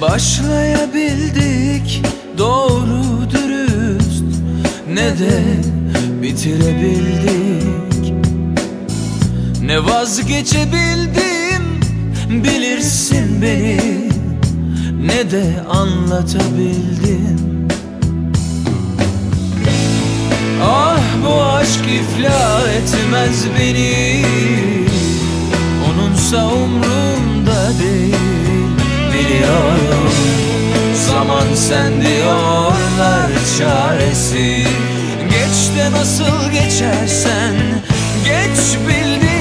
başlayabildik doğru dürüst ne de bitirebildik. Ne vazgeçebildim bilirsin beni ne de anlatabildim. Ah bu aşk iflah etmez beni Onunsa umrumda sen diyorlar çaresi Geç de nasıl geçersen Geç bildiğin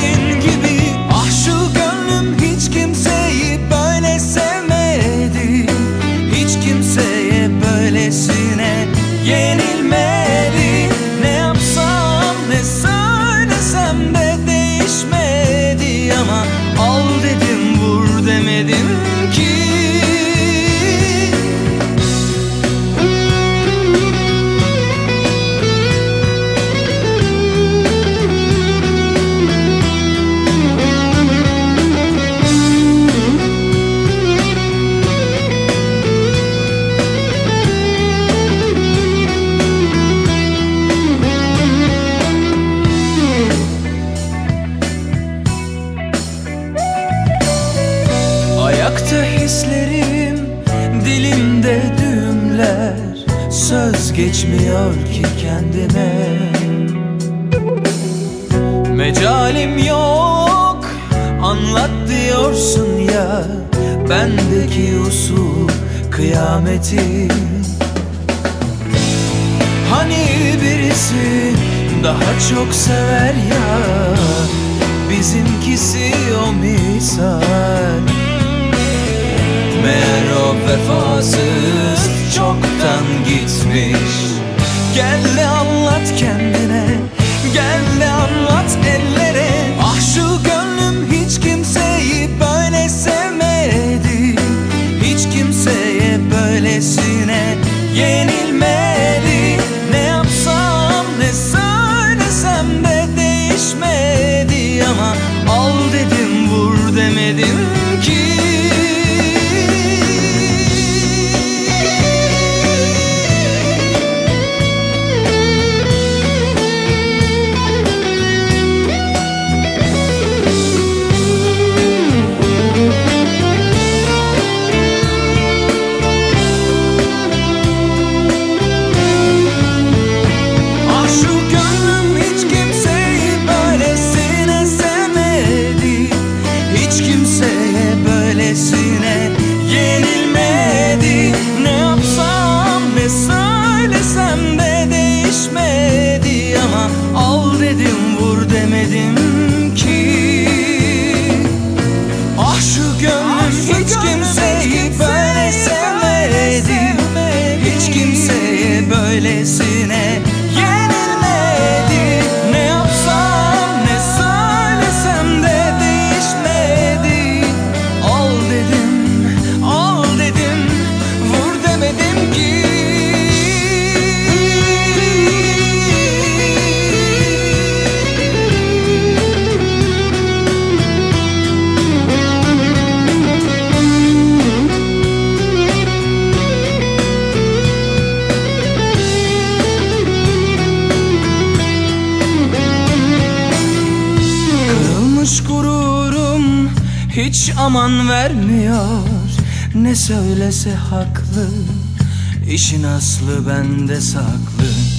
Ayakta hislerim dilimde düğümler. Söz geçmiyor ki kendime. Mecalim yok anlat diyorsun ya. Bendeki usul kıyameti. Hani birisi daha çok sever ya. Bizimkisi o misal Meğer o böylesine Kırılmış gururum hiç aman vermiyor. Ne söylese haklı işin aslı bende saklı